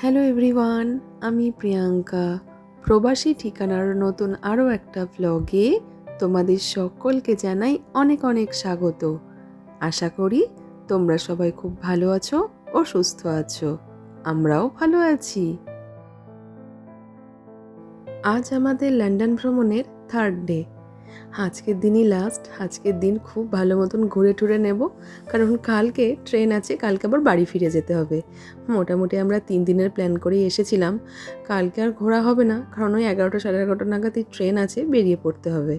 Hello everyone আমি প্রিয়াঙ্কা। প্রবাসী ঠিকানার নতুন আরও একটা ব্লগে তোমাদের সকলকে জানাই অনেক অনেক স্বাগত। আশা করি তোমরা সবাই খুব ভালো আছো ও সুস্থ আছো। আমরাও ভালো আছি। আজ আমাদের লন্ডন ভ্রমণের থার্ড ডে আজকের দিনই লাস্ট আজকের দিন খুব ভালো মতন ঘুরে টুরে নেব। কারণ কালকে ট্রেন আছে, কালকে আবার বাড়ি ফিরে যেতে হবে। মোটামুটি আমরা তিন দিনের প্ল্যান করেই এসেছিলাম। কালকে আর ঘোরা হবে না, কারণ ওই এগারোটা সাড়ে এগারোটা নাগাদই ট্রেন আছে, বেরিয়ে পড়তে হবে।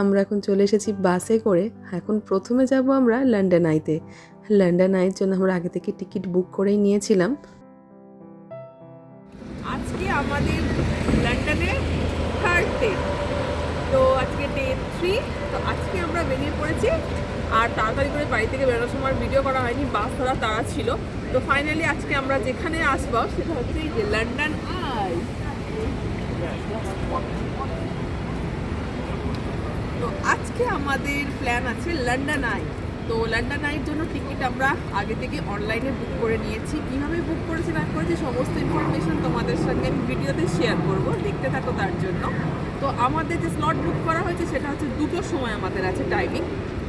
আমরা এখন চলে এসেছি বাসে করে। এখন প্রথমে যাব আমরা লন্ডন আইতে লন্ডন আইয়ের জন্য আমরা আগে থেকে টিকিট বুক করেই নিয়েছিলাম। আজকে আমাদের লন্ডনে থার্ড ডে থ্রি তো আজকে আমরা বেরিয়ে পড়েছি। আর তাড়াতাড়ি করে বাড়ি থেকে বেরোনোর সময় ভিডিও করা হয়নি, বাস ধরা তারা ছিল। তো ফাইনালি আজকে আমরা যেখানে আসব, সেটা হচ্ছে যে লন্ডন আই তো আজকে আমাদের প্ল্যান আছে লন্ডন আই তো লন্ডন আইয়ের জন্য টিকিট আমরা আগে থেকে অনলাইনে বুক করে নিয়েছি। কীভাবে বুক করেছি, না করেছি, সমস্ত ইনফরমেশন তোমাদের সঙ্গে আমি ভিডিওতে শেয়ার করব। দেখতে থাকো তার জন্য। তো আমাদের যে স্লট বুক করা হয়েছে, সেটা হচ্ছে দুটোর সময় আমাদের আছে টাইমিং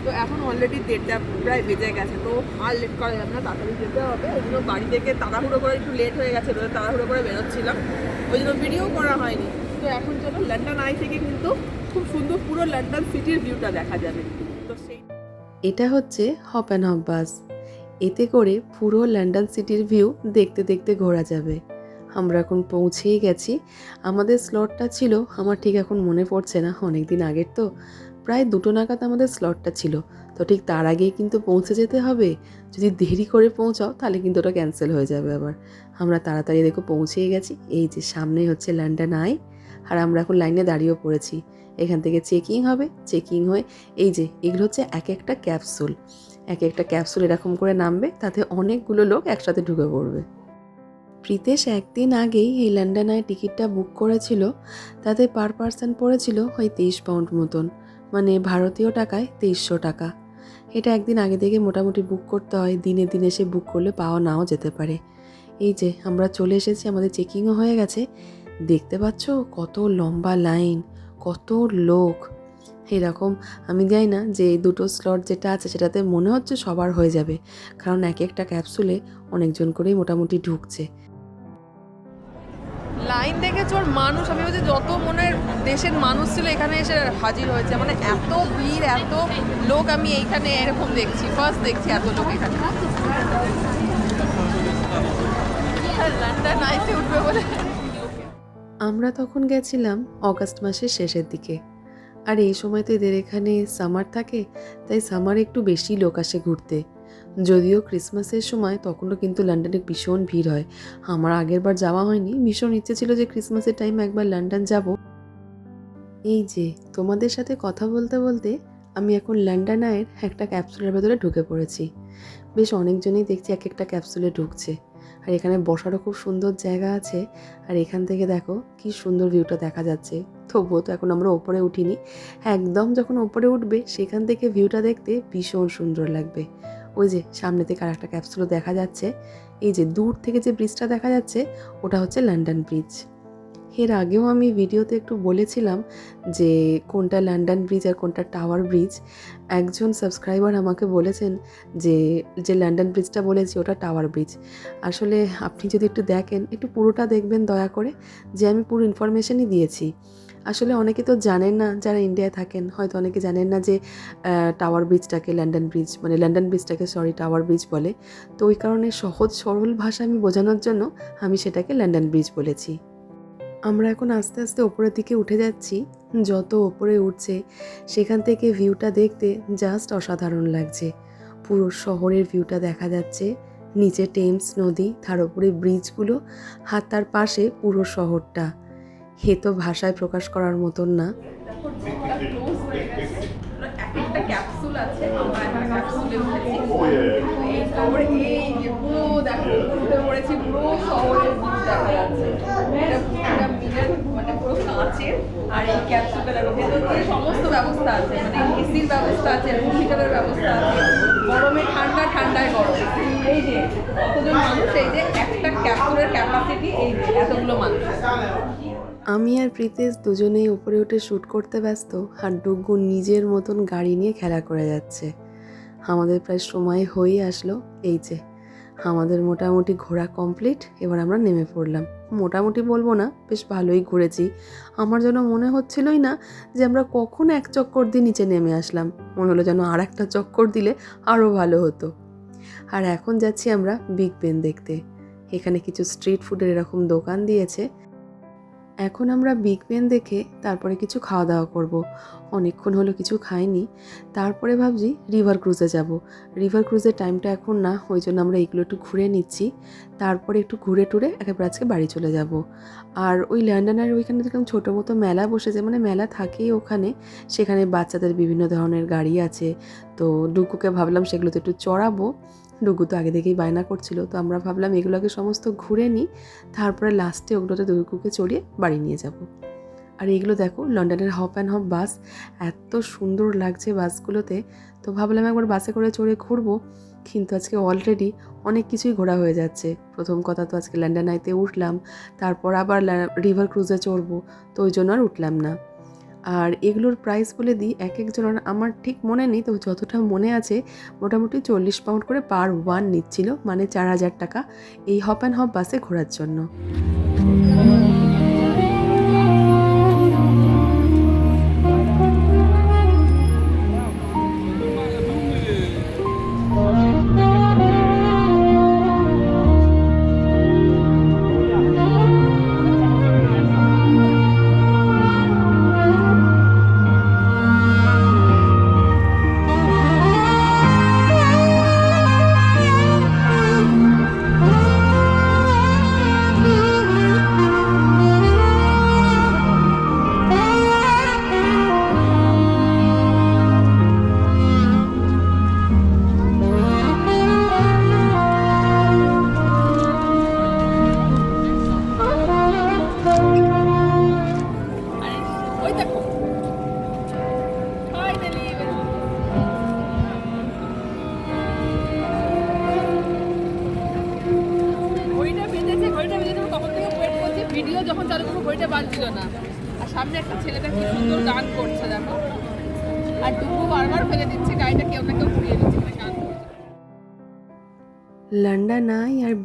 তো এখন অলরেডি দেড়টা প্রায় বেজে গেছে, তো আর লেট করা যাবে না, তাড়াতাড়ি যেতে হবে। ওই জন্য বাড়ি থেকে তাড়াহুড়ো করে একটু লেট হয়ে গেছে তাড়াহুড়ো করে বেরোচ্ছিলাম। ওই জন্য ভিডিও করা হয়নি। তো এখন চলো লন্ডন আই থেকে কিন্তু খুব সুন্দর পুরো লন্ডন সিটির ভিউটা দেখা যাবে। তো সেই এটা হচ্ছে হপ অ্যান্ড হপ বাস এতে করে পুরো লন্ডন সিটির ভিউ দেখতে দেখতে ঘোরা যাবে। আমরা এখন পৌঁছেই গেছি। আমাদের স্লটটা ছিল, আমার ঠিক এখন মনে পড়ছে না অনেক দিন আগের তো। প্রায় দুটো নাগাদ আমাদের স্লটটা ছিল। তো ঠিক তার আগেই কিন্তু পৌঁছে যেতে হবে। যদি দেরি করে পৌঁছাও, তাহলে কিন্তু ওটা ক্যান্সেল হয়ে যাবে আবার। আমরা তাড়াতাড়ি দেখো পৌঁছেই গেছি। এই যে সামনেই হচ্ছে লন্ডন আই আর আমরা এখন লাইনে দাঁড়িয়েও পড়েছি। এখান থেকে চেকিং হবে। চেকিং হয়ে, এই যে, এগুলো হচ্ছে এক একটা ক্যাপসুল এক একটা ক্যাপসুল এরকম করে নামবে, তাতে অনেকগুলো লোক একসাথে ঢুকে পড়বে। প্রীতেশ একদিন আগেই এই লন্ডন টিকিটটা বুক করেছিল, তাতে পার পার্সন পড়েছিল ওই তেইশ পাউন্ড মতন মানে ভারতীয় টাকায় তেইশশো টাকা। এটা একদিন আগে থেকে মোটামুটি বুক করতে হয়, দিনে দিনে সে বুক করলে পাওয়া নাও যেতে পারে। এই যে, আমরা চলে এসেছি, আমাদের চেকিংও হয়ে গেছে। দেখতে পাচ্ছ কত লম্বা লাইন, কত লোক। এরকম আমি জানি না যে এই দুটো স্লট যেটা আছে সেটাতে মনে হচ্ছে সবার হয়ে যাবে, কারণ এক একটা ক্যাপসুলে অনেকজন করেই মোটামুটি ঢুকছে। লাইন দেখে চোর মানুষ, আমি বলছি যত মনের দেশের মানুষ ছিল এখানে এসে হাজির হয়েছে। মানে এত ভিড়, এত লোক আমি এইখানে এরকম দেখছি ফার্স্ট দেখছি এত লোক এখানে। উঠবে বলে। আমরা তখন গেছিলাম অগাস্ট মাসের শেষের দিকে। আর এই সময় তো এদের এখানে সামার থাকে, তাই সামারে একটু বেশি লোক আসে ঘুরতে। যদিও ক্রিসমাসের সময় তখনও কিন্তু লন্ডনে ভীষণ ভিড় হয়। আমার আগের বার যাওয়া হয়নি। ভীষণ ইচ্ছে ছিল যে ক্রিসমাসের টাইম একবার লন্ডন যাব। এই যে, তোমাদের সাথে কথা বলতে বলতে আমি এখন লন্ডন আয়ের একটা ক্যাপসুলের ভেতরে ঢুকে পড়েছি। বেশ অনেকজনেই দেখছি এক একটা ক্যাপসুলে ঢুকছে। আর এখানে বসারও খুব সুন্দর জায়গা আছে। আর এখান থেকে দেখো, কি সুন্দর ভিউটা দেখা যাচ্ছে। তবুও তো এখন আমরা ওপরে উঠিনি। একদম যখন ওপরে উঠবে, সেখান থেকে ভিউটা দেখতে ভীষণ সুন্দর লাগবে। ওই যে সামনে থেকে আর একটা ক্যাপসুলও দেখা যাচ্ছে। এই যে দূর থেকে যে ব্রিজটা দেখা যাচ্ছে, ওটা হচ্ছে লন্ডন ব্রিজের আগেও আমি ভিডিওতে একটু বলেছিলাম যে কোনটা লন্ডন ব্রিজ আর কোনটা টাওয়ার ব্রিজ একজন সাবস্ক্রাইবার আমাকে বলেছেন যে যে লন্ডন ব্রিজটা বলেছি ওটা টাওয়ার ব্রিজ আসলে আপনি যদি একটু দেখেন, একটু পুরোটা দেখবেন দয়া করে, যে আমি পুরো ইনফরমেশনই দিয়েছি। আসলে অনেকে তো জানেন না যারা ইন্ডিয়ায় থাকেন। হয়তো অনেকে জানেন না যে টাওয়ার ব্রিজটাকে লন্ডন ব্রিজ মানে লন্ডন ব্রিজটাকে সরি টাওয়ার ব্রিজ বলে। তো ওই কারণে সহজ, সরল ভাষা আমি বোঝানোর জন্য আমি সেটাকে লন্ডন ব্রিজ বলেছি। আমরা এখন আস্তে আস্তে ওপরের দিকে উঠে যাচ্ছি। যত ওপরে উঠছে, সেখান থেকে ভিউটা দেখতে জাস্ট অসাধারণ লাগছে। পুরো শহরের ভিউটা দেখা যাচ্ছে। নিচে টেমস নদী, তার উপরে ব্রিজগুলো হাত তার পাশে পুরো শহরটা। হে তো ভাষায় প্রকাশ করার মতন না। যে মানে আর এই ভেতর সমস্ত ব্যবস্থা আছে মানে এসির ব্যবস্থা আছে হিটারের ব্যবস্থা আছে। গরমে ঠান্ডা ঠান্ডায় গরম। এই যে কতজন মানুষ এই যে একটা ক্যাপচারের ক্যাপাসিটি এই এতগুলো মানুষ। আমি আর প্রীতেশ দুজনেই উপরে উঠে শ্যুট করতে ব্যস্ত আর ডুগ্গু নিজের মতন গাড়ি নিয়ে খেলা করে যাচ্ছে। আমাদের প্রায় সময় হয়েই আসলো, এই যে, আমাদের মোটামুটি ঘোরা কমপ্লিট, এবার আমরা নেমে পড়লাম। মোটামুটি বলব না, বেশ ভালোই ঘুরেছি। আমার যেন মনে হচ্ছিলই না যে আমরা কখন এক চক্কর দিয়ে নিচে নেমে আসলাম। মনে হলো যেন আর একটা চক্কর দিলে আরও ভালো হতো। আর এখন যাচ্ছি আমরা বিগ বেন দেখতে। এখানে কিছু স্ট্রিট ফুডের এরকম দোকান দিয়েছে। এখন আমরা বিগ বেন দেখে তারপরে কিছু খাওয়া দাওয়া করব। অনেকক্ষণ হলো কিছু খাইনি। তারপরে ভাবছি রিভার ক্রুজে যাব। রিভার ক্রুজের টাইমটা এখন না, ওই জন্য আমরা এগুলো একটু ঘুরে নিচ্ছি। তারপরে একটু ঘুরে টুরে একেবারে আজকে বাড়ি চলে যাব। আর ওই লন্ডনের ওইখানে দেখলাম ছোটো মতো মেলা বসেছে মানে মেলা থাকেই ওখানে। সেখানে বাচ্চাদের বিভিন্ন ধরনের গাড়ি আছে। তো ডুকুকে ভাবলাম সেগুলোতে একটু চড়াবো। ডুগু তো আগে থেকেই বায়না করছিল, তো আমরা ভাবলাম এগুলোকে সমস্ত ঘুরে নিই তারপরে লাস্টে ওগুলোতে ডুগুকে চড়িয়ে বাড়ি নিয়ে যাব। আর এগুলো দেখো, লন্ডনের হপ অ্যান্ড হপ বাস এত সুন্দর লাগছে বাসগুলোতে তো ভাবলাম একবার বাসে করে চড়ে ঘুরবো, কিন্তু আজকে অলরেডি অনেক কিছুই ঘোরা হয়ে যাচ্ছে। প্রথম কথা তো আজকে লন্ডন আইতে উঠলাম, তারপর আবার রিভার ক্রুজে চড়বো, তো ওই জন্য আর উঠলাম না। আর এগুলোর প্রাইস বলে দিই এক একজনের আমার ঠিক মনে নেই তো যতটা মনে আছে, মোটামুটি চল্লিশ পাউন্ড করে পার ওয়ান নিচ্ছিল মানে চার হাজার টাকা এই হপ অ্যান্ড হপ বাসে ঘোরার জন্য।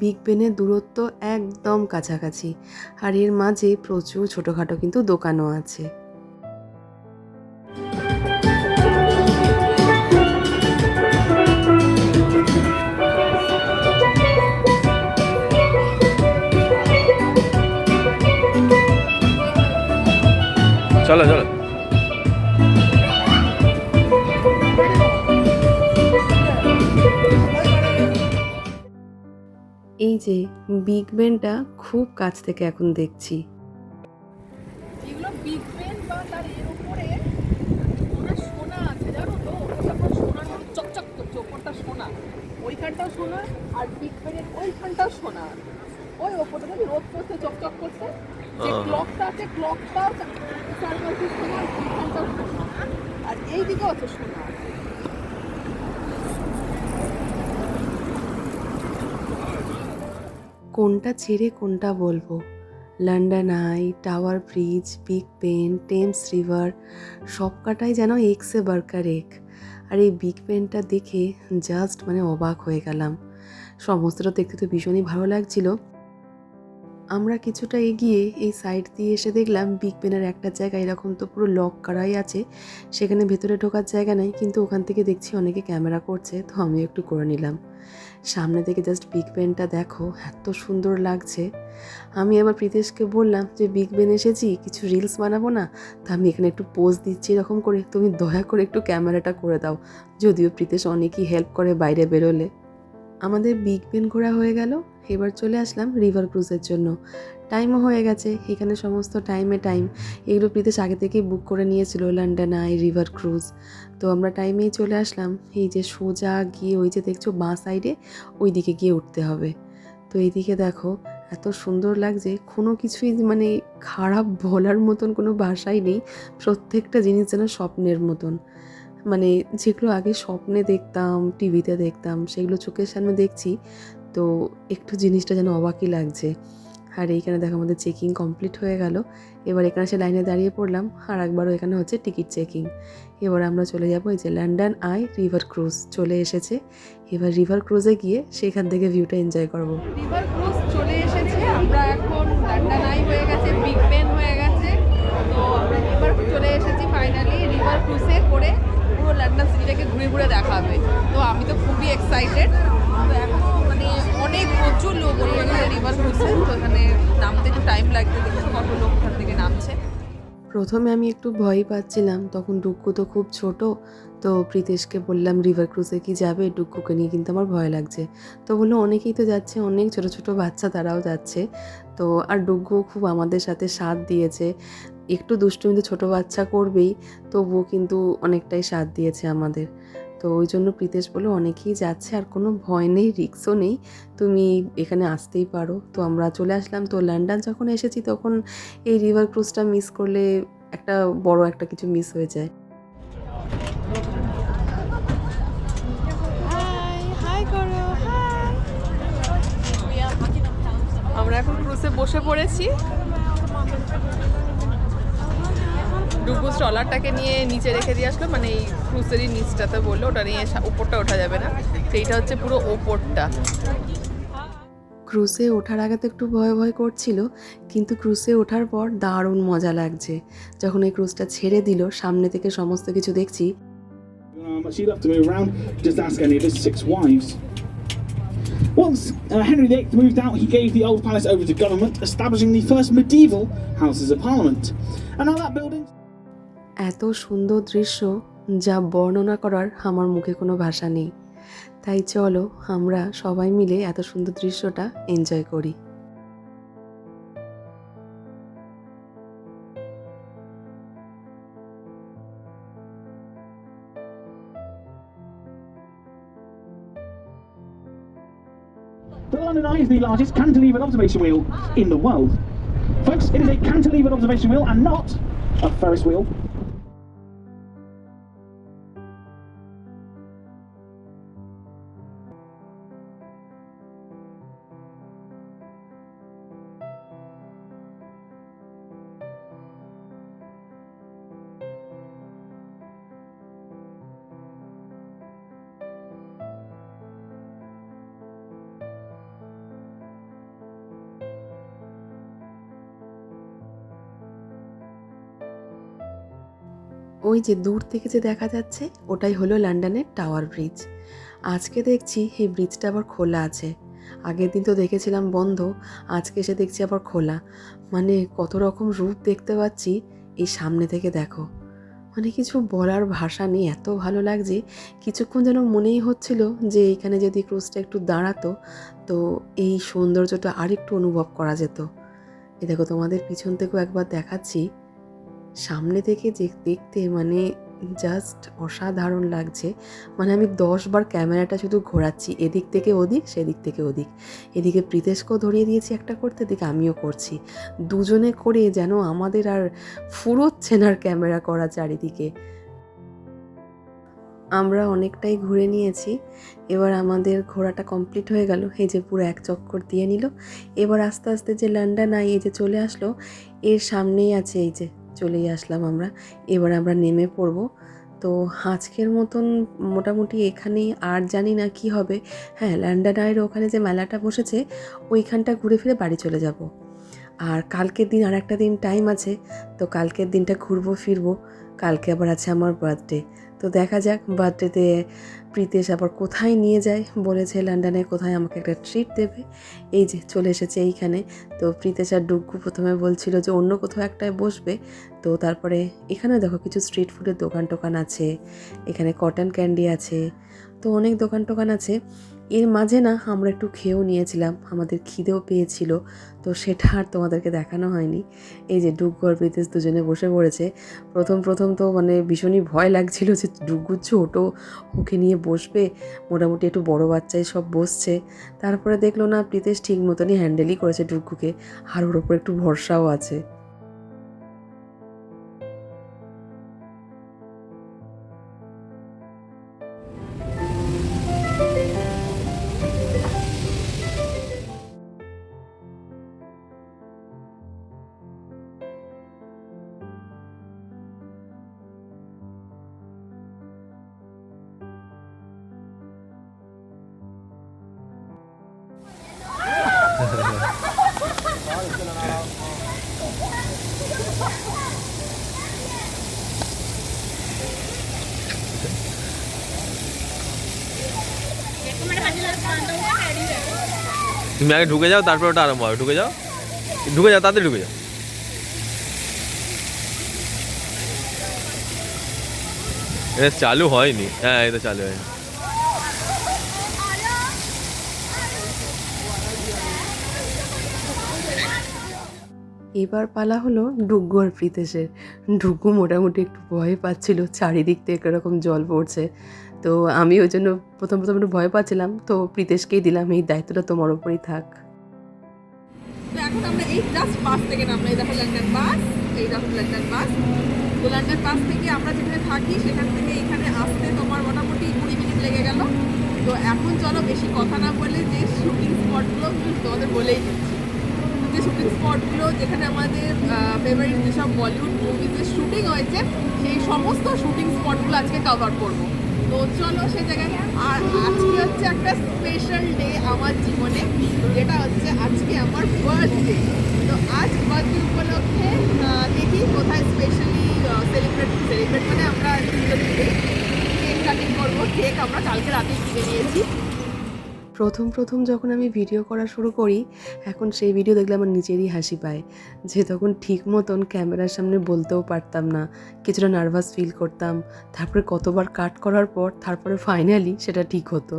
বিগ বেনের দূরত্ব একদম কাছাকাছি। আর এর মাঝে প্রচুর ছোটোখাটো কিন্তু দোকানও আছে। বিগ বেনটা খুব কাছ থেকে এখন দেখছি। এগুলো বিগ বেন বা তার এর উপরে ওটা সোনা আছে জানো তো? ওটা পুরো সোনার চকচক করছে ওপরটা সোনা। ওইখানটাও সোনা আর বিগ বেনের ওইখানটাও সোনা। ওই ওপরটা দেখি রোদ করছে চকচক করছে। যে ক্লকটা আছে ক্লকটাও আর আছে কোনটা ছেড়ে কোনটা বলব? London eye, tower bridge, big Ben, Thames river সব কাটাই যেন এক্সে বার্কার এক। আর এই বিগ পেনটা দেখে জাস্ট মানে অবাক হয়ে গেলাম। সমস্তটা দেখতে তো ভীষণই ভালো লাগছিল। আমরা কিছুটা এগিয়ে এই সাইড দিয়ে এসে দেখলাম বিগ পেনের একটা জায়গা এরকম তো পুরো লক করাই আছে। সেখানে ভেতরে ঢোকার জায়গা নাই, কিন্তু ওখান থেকে দেখছি অনেকে ক্যামেরা করছে, তো আমিও একটু করে নিলাম। সামনে থেকে জাস্ট বিগ বেনটা দেখো, এত সুন্দর লাগছে। আমি আবার প্রীতেশকে বললাম যে বিগ বেন এসেছি, কিছু রিলস বানাবো না? তা আমি এখানে একটু পোজ দিচ্ছি এরকম করে। তুমি দয়া করে একটু ক্যামেরাটা করে দাও। যদিও প্রীতেশ অনেকই হেল্প করে বাইরে বেরোলে। আমাদের বিগ বেন ঘোরা হয়ে গেল। এবার চলে আসলাম রিভার ক্রুজের জন্য। টাইমও হয়ে গেছে। এখানে সমস্ত টাইমে টাইম এগুলো প্রীতেশ আগে থেকেই বুক করে নিয়েছিল লন্ডন আই রিভার ক্রুজ তো আমরা টাইমেই চলে আসলাম। এই যে সোজা গিয়ে ওই যে দেখছ বাঁ সাইডে ওই দিকে গিয়ে উঠতে হবে। তো এইদিকে দেখো, এত সুন্দর লাগছে। কোনো কিছুই মানে খারাপ বলার মতন কোনো ভাষাই নেই। প্রত্যেকটা জিনিস যেন স্বপ্নের মতন। মানে যেগুলো আগে স্বপ্নে দেখতাম, টিভিতে দেখতাম, সেগুলো চোখের সামনে দেখছি, তো একটু জিনিসটা যেন অবাকই লাগছে। আর এইখানে দেখো আমাদের চেকিং কমপ্লিট হয়ে গেল। এবার এখানে সে লাইনে দাঁড়িয়ে পড়লাম, আর একবারও এখানে হচ্ছে টিকিট চেকিং এবার আমরা চলে যাব এই যে লন্ডন আই রিভার ক্রুজ চলে এসেছে। এবার রিভার ক্রুজে গিয়ে সেখান থেকে ভিউটা এনজয় করব। রিভার ক্রুজ চলে এসেছে, আমরা এখন লন্ডন আই হয়ে গেছে বিগ বেন হয়ে গেছে। তো আমরা রিভার চলে এসেছি ফাইনালি রিভার ক্রুজে করে পুরো লন্ডন সিটিটাকে ঘুরে ঘুরে দেখাবে। তো আমি তো খুবই এক্সাইটেড তো মানে অনেক প্রচুর লোক গেছে রিভার ক্রুজে তো এখানে নামতে একটু টাইম লাগবে দেখছ কত লোক ওখান থেকে নামছে। প্রথমে আমি একটু ভয় পাচ্ছিলাম। তখন ডুক্কু তো খুব ছোট। তো প্রীতেশকে বললাম রিভার ক্রুজে কি যাবে? ডুক্কুকে নিয়ে কিন্তু আমার ভয় লাগছে। তো বলল, অনেকেই তো যাচ্ছে। অনেক ছোট ছোট বাচ্চা তারাও যাচ্ছে। তো আর ডুগ্গু খুব আমাদের সাথে সাথ দিয়েছে। একটু দুষ্টুমি তো ছোটো বাচ্চা করবেই, তবুও কিন্তু অনেকটাই সাথ দিয়েছে আমাদের। তো ওই জন্য প্রীতেশ বলে অনেকেই যাচ্ছে, আর কোনো ভয় নেই, রিক্সও নেই। তুমি এখানে আসতেই পারো। তো আমরা চলে আসলাম। তো লন্ডন যখন এসেছি, তখন এই রিভার ক্রুজটা মিস করলে একটা বড় একটা কিছু মিস হয়ে যায়। আমরা এখন ক্রুজে বসে পড়েছি। ডুবু ট্রলারটাকে নিয়ে নিচে রেখে দিয়ে আসলো মানে এই ক্রুসেরই নিচটাতে বলল ওটা নিয়ে ওপরটা ওঠা যাবে না সেইটা হচ্ছে পুরো ওপরটা ক্রুসে ওঠার আগে তো একটু ভয় ভয় করছিল কিন্তু ক্রুসে ওঠার পর দারুণ মজা লাগছে যখন এই ক্রুজটা ছেড়ে দিল সামনে থেকে সমস্ত কিছু দেখছি um, Once uh, Henry VIII moved out, he gave the old palace over to government, establishing the first medieval Houses of Parliament. And now that building. এত সুন্দর দৃশ্য যা বর্ণনা করার আমার মুখে কোনো ভাষা নেই তাই চলো আমরা সবাই মিলে এত সুন্দর দৃশ্যটা এনজয় করি The London Eye is the largest cantilevered observation wheel in the world. Folks, it is a cantilevered observation wheel and not a Ferris wheel. ওই যে দূর থেকে যে দেখা যাচ্ছে, ওটাই হলো লন্ডনের টাওয়ার ব্রিজ। আজকে দেখছি এই ব্রিজটা আবার খোলা আছে। আগের দিন তো দেখেছিলাম বন্ধ, আজকে এসে দেখছি আবার খোলা। মানে কত রকম রূপ দেখতে পাচ্ছি এই সামনে থেকে দেখো। মানে কিছু বলার ভাষা নেই, এত ভালো লাগছে। কিছুক্ষণ যেন মনেই হচ্ছিল যে এইখানে যদি ক্রুজটা একটু দাঁড়াতো, তো এই সৌন্দর্যটা আরেকটু অনুভব করা যেত। এ দেখো তোমাদের পিছন থেকেও একবার দেখাচ্ছি। সামনে থেকে যে দেখতে মানে জাস্ট অসাধারণ লাগছে। মানে আমি দশবার ক্যামেরাটা শুধু ঘোরাচ্ছি, এদিক থেকে ওদিক, সেদিক থেকে ওদিক। এদিকে প্রীতেশকেও ধরিয়ে দিয়েছি একটা করতে, এদিকে আমিও করছি। দুজনে করে যেন আমাদের আর ফুরোচ্ছে না ক্যামেরা করা চারিদিকে। আমরা অনেকটাই ঘুরে নিয়েছি। এবার আমাদের ঘোরাটা কমপ্লিট হয়ে গেল। এই যে পুরো এক চক্কর দিয়ে নিল। এবার আস্তে আস্তে যে লন্ডন আই এই যে চলে আসলো, এর সামনেই আছে এই যে চলেই আসলাম আমরা। এবার আমরা নেমে পড়ব। তো আজকের মতন মোটামুটি এখানেই, আর জানি না কি হবে। হ্যাঁ লন্ডন আয়ের ওখানে যে মেলাটা বসেছে, ওইখানটা ঘুরে ফিরে বাড়ি চলে যাব। আর কালকের দিন আর একটা দিন টাইম আছে, তো কালকের দিনটা ঘুরবো, ফিরবো। কালকে আবার আছে আমার বার্থডে তো দেখা যাক বার্থডেতে প্রীতেশ আবার কোথায় নিয়ে যায়? বলেছে লন্ডনে কোথায় আমাকে একটা ট্রিট দেবে? এই যে, চলে এসেছে এইখানে। তো প্রীতেশ আর ডুগ্গু প্রথমে বলছিল যে, অন্য কোথাও একটায় বসবে? তো তারপরে এখানে দেখো কিছু স্ট্রিট ফুডের দোকান টোকান আছে। এখানে কটন ক্যান্ডি আছে। তো অনেক দোকান টোকান আছে। এর মাঝে না আমরা একটু খেয়েও নিয়েছিলাম, আমাদের খিদেও পেয়েছিল, তো সেটা আর তোমাদেরকে দেখানো হয়নি। এই যে আর প্রীতেশ দুজনে বসে পড়েছে, প্রথম প্রথম তো মানে ভীষণই ভয় লাগছিল যে ডুগ্গু ছোট, ওকে নিয়ে বসবে, মোটামুটি একটু বড় বাচ্চাই সব বসছে। তারপরে দেখল না প্রীতেশ ঠিক মতনই হ্যান্ডেলই করেছে ডুগ্গুকে আর ওর ওপর একটু ভরসাও আছে। তুমি আগে ঢুকে যাও, তারপর ওটা আরম্ভ হবে। ঢুকে যাও? ঢুকে যাও তাতে ঢুকে যাও। এটা চালু হয়নি। হ্যাঁ এটা চালু হয়নি। এবার পালা হলো ডুগ্গু আর প্রীতেশের। ডুগ্গু মোটামুটি একটু ভয় পাচ্ছিল, চারিদিক থেকে এরকম জল পড়ছে। তো আমি ওই জন্য প্রথম প্রথম একটু ভয় পাচ্ছিলাম। তো প্রীতেশকেই দিলাম, এই দায়িত্বটা তোমার ওপরই থাক। তো আমরা এই থেকে এই এই থেকে আমরা যেখানে থাকি, সেখান থেকে আসতে তোমার মোটামুটি কুড়ি মিনিট লেগে তো এখন চলো বেশি কথা না যে স্পটগুলো তোমাদের বলেই যে শুটিং স্পটগুলো যেখানে আমাদের ফেভারিট যেসব বলিউড মুভিজের শুটিং হয়েছে, সেই সমস্ত শুটিং স্পটগুলো আজকে কভার করব। তো চলো সেই জায়গায়। আর আজকে হচ্ছে একটা স্পেশাল ডে আমার জীবনে, যেটা হচ্ছে আজকে আমার বার্থডে তো আজ বার্থডে উপলক্ষে দেখি কোথায় স্পেশালি সেলিব্রেট সেলিব্রেট মানে আমরা কেক কাটিং করব। কেক আমরা কালকে রাতেই কিনে নিয়েছি। প্রথম প্রথম যখন আমি ভিডিও করা শুরু করি এখন সেই ভিডিও দেখলে আমার নিজেরই হাসি পায়। যে তখন ঠিক মতন ক্যামেরার সামনে বলতেও পারতাম না কিছুটা নার্ভাস ফিল করতাম। তারপরে কতবার কাট করার পর তারপরে ফাইনালি সেটা ঠিক হতো।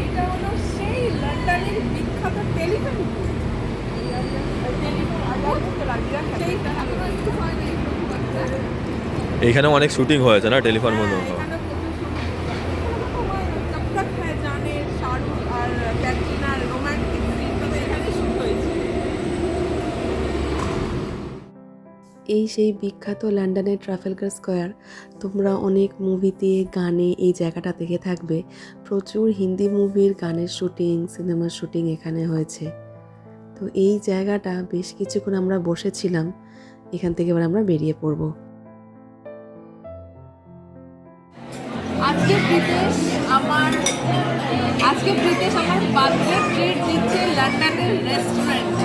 এইটা হলো সেই লন্ডনের বিখ্যাত টেলিফোন সেইটা এখনও অনেক শুটিং হয়েছে না টেলিফোন মতো এখানে প্রচুর শুটিং জব তক হ্যায় জানে শাহরুখ আর ক্যাটরিনার রোমান্টিক সিনটা তো এখানে শুট হয়েছে এই সেই বিখ্যাত লন্ডনের ট্রাফেলগার স্কোয়ার, তোমরা অনেক মুভিতে গানে এই জায়গাটা দেখে থাকবে। প্রচুর হিন্দি মুভির গানের শুটিং সিনেমার শুটিং এখানে হয়েছে। তো এই জায়গাটা বেশ কিছুক্ষণ আমরা বসেছিলাম, এখান থেকে এবার আমরা বেরিয়ে পড়ব। আজকে আমার আজকে আমার বার্থডে ট্রিট দিচ্ছে লন্ডনের রেস্টুরেন্ট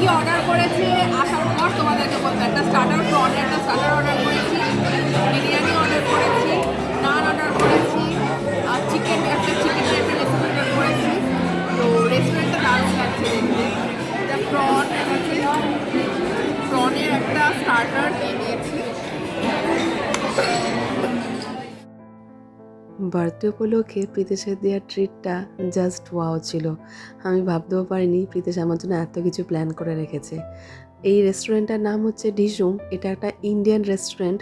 কী অর্ডার করেছে আসার পর তোমাদেরকে বলতে একটা স্টার্টার প্রন একটা স্টার্টার অর্ডার করেছি। বিরিয়ানি বার্থডে উপলক্ষে প্রীতেশের দেওয়া ট্রিটটা জাস্ট ওয়াও ছিল। আমি ভাবতেও পারিনি প্রীতেশ আমার জন্য এত কিছু প্ল্যান করে রেখেছে। এই রেস্টুরেন্টটার নাম হচ্ছে ডিজুম এটা একটা ইন্ডিয়ান রেস্টুরেন্ট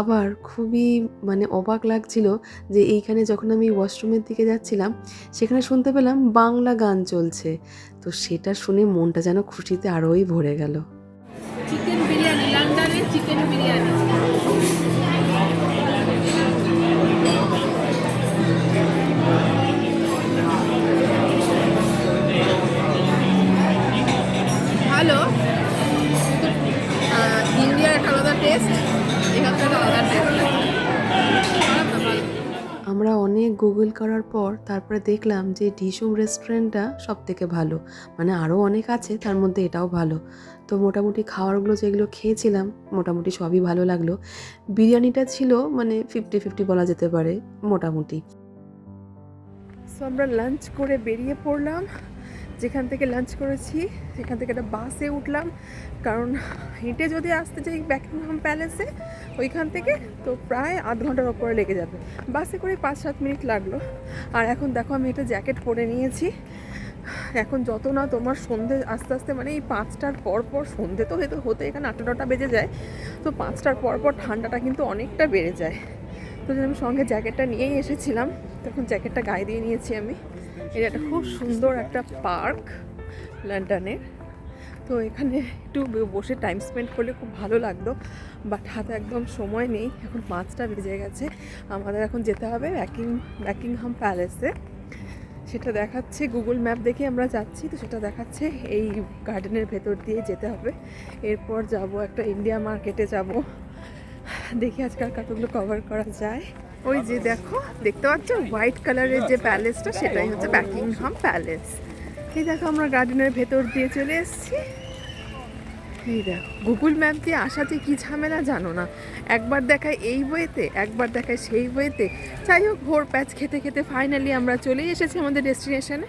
আবার খুবই মানে অবাক লাগছিল যে এইখানে যখন আমি ওয়াশরুমের দিকে যাচ্ছিলাম, সেখানে শুনতে পেলাম বাংলা গান চলছে। তো সেটা শুনে মনটা যেন খুশিতে আরোই ভরে গেল। চিকেন বিরিয়ানি লন্ডনের চিকেন বিরিয়ানি করার পর তারপরে দেখলাম যে ডিসুম রেস্টুরেন্টটা সব থেকে ভালো। মানে আরও অনেক আছে, তার মধ্যে এটাও ভালো। তো মোটামুটি খাবারগুলো যেগুলো খেয়েছিলাম, মোটামুটি সবই ভালো লাগল। বিরিয়ানিটা ছিল মানে ফিফটি ফিফটি বলা যেতে পারে, মোটামুটি। সো আমরা লাঞ্চ করে বেরিয়ে পড়লাম। যেখান থেকে লাঞ্চ করেছি, সেখান থেকে একটা বাসে উঠলাম। কারণ হেঁটে যদি আসতে যাই ব্যাকিংহাম প্যালেসে ওইখান থেকে তো প্রায় আধ ঘণ্টার ওপরে লেগে যাবে। বাসে করে পাঁচ সাত মিনিট লাগল। আর এখন দেখো আমি একটা জ্যাকেট পরে নিয়েছি। এখন যত না তোমার সন্ধে আস্তে আস্তে মানে এই পাঁচটার পর পর, সন্ধে তো হয়তো হতে এখানে আটটা নটা বেজে যায়। তো পাঁচটার পর পর ঠান্ডাটা কিন্তু অনেকটা বেড়ে যায়। তো আমি সঙ্গে জ্যাকেটটা নিয়েই এসেছিলাম। তখন জ্যাকেটটা গায়ে দিয়ে নিয়েছি আমি। এটা একটা খুব সুন্দর একটা পার্ক লন্ডনের তো এখানে একটু বসে টাইম স্পেন্ড করলে খুব ভালো লাগতো বাট হাতে একদম সময় নেই, এখন পাঁচটা বেজে গেছে, আমাদের এখন যেতে হবে ব্যাকিং ব্যাকিংহাম প্যালেসে সেটা দেখাচ্ছে গুগল ম্যাপ দেখে আমরা যাচ্ছি, তো সেটা দেখাচ্ছে এই গার্ডেনের ভেতর দিয়ে যেতে হবে। এরপর যাব একটা ইন্ডিয়া মার্কেটে যাব। দেখি আজকাল কতগুলো কভার করা যায়। ওই যে দেখো, দেখতে পাচ্ছ? হোয়াইট কালারের যে প্যালেসটা সেটাই হচ্ছে ব্যাকিংহাম প্যালেস এই দেখো আমরা গার্ডেনের ভেতর দিয়ে চলে এসেছি। এই দেখো গুগল ম্যাপ দিয়ে আসা যে কী ঝামেলা জানো না? একবার দেখায় এই বইতে, একবার দেখায় সেই বইতে। যাই হোক, ভোর প্যাচ খেতে খেতে ফাইনালি আমরা চলেই এসেছি আমাদের ডেস্টিনেশনে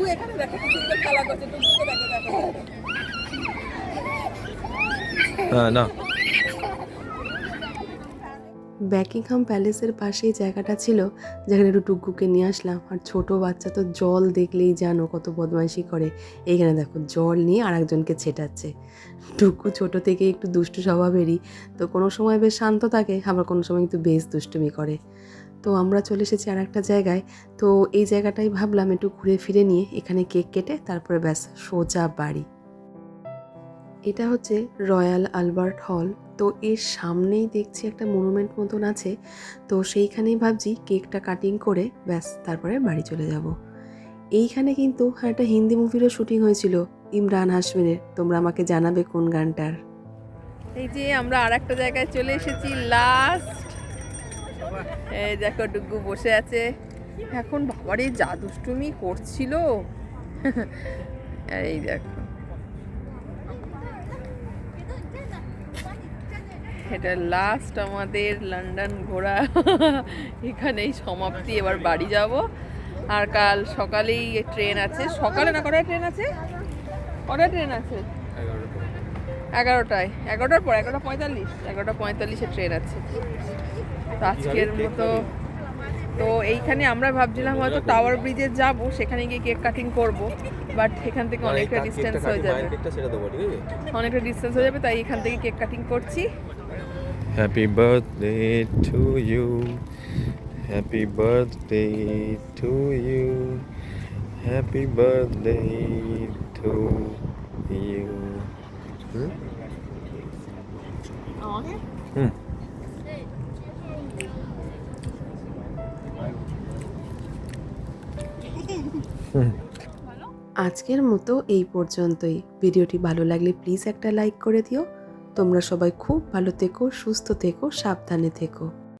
আর ডুকু এখানে দেখো কি খেলা করছে ডুকুকে দেখো দেখো। না। ব্যাকিংহাম প্যালেসের পাশেই জায়গাটা ছিল যেখানে একটু টুকুকে নিয়ে আসলাম। আর ছোট বাচ্চা তো জল দেখলেই জানো কত বদমাইশি করে। এইখানে দেখো জল নিয়ে আরেকজনকে ছেটাচ্ছে। টুকু ছোট থেকে একটু দুষ্টু স্বভাবেরই। তো কোনো সময় বেশ শান্ত থাকে আবার কোনো সময় কিন্তু বেশ দুষ্টুমি করে। তো আমরা চলে এসেছি আর একটা জায়গায়। তো এই জায়গাটাই ভাবলাম একটু ঘুরে ফিরে নিয়ে এখানে কেক কেটে তারপরে ব্যাস সোজা বাড়ি। এটা হচ্ছে রয়্যাল আলবার্ট হল। তো এর সামনেই দেখছি একটা মনুমেন্ট মতন আছে। তো সেইখানেই ভাবছি কেকটা কাটিং করে ব্যাস তারপরে বাড়ি চলে যাব। এইখানে কিন্তু একটা হিন্দি মুভিরও শুটিং হয়েছিল, ইমরান হাসমিনের তোমরা আমাকে জানাবে কোন গানটার। এই যে আমরা আর একটা জায়গায় চলে এসেছি, লাস্ট এই দেখো ডুগু বসে আছে। এখন বাবারে যা দুষ্টুমি করছিল। এই দেখো। এটা লাস্ট আমাদের লন্ডন ঘোরা। এখানেই সমাপ্তি এবার বাড়ি যাব। আর কাল সকালেই ট্রেন আছে। সকালে না কটায় ট্রেন আছে? কটায় ট্রেন আছে? এগারোটায়। এগারোটার পর এগারোটা পঁয়তাল্লিশ। এগারোটা পঁয়তাল্লিশে ট্রেন আছে। তো আজকের মতো তো এইখানে আমরা ভাবছিলাম হয়তো টাওয়ার ব্রিজে যাব সেখানে গিয়ে কেক কাটিং করব বাট এখান থেকে অনেকটা ডিস্টেন্স হয়ে যাবে। সেটা দেবো ঠিক আছে? অনেকটা ডিস্টেন্স হয়ে যাবে তাই এখান থেকে কেক কাটিং করছি। Happy birthday to you happy birthday to you happy birthday to you hmm আজকের মতো এই পর্যন্তই। ভিডিওটি ভালো লাগলে প্লিজ একটা লাইক করে দিও। তোমরা সবাই খুব ভালো থেকো, সুস্থ থেকো, সাবধানে থেকো।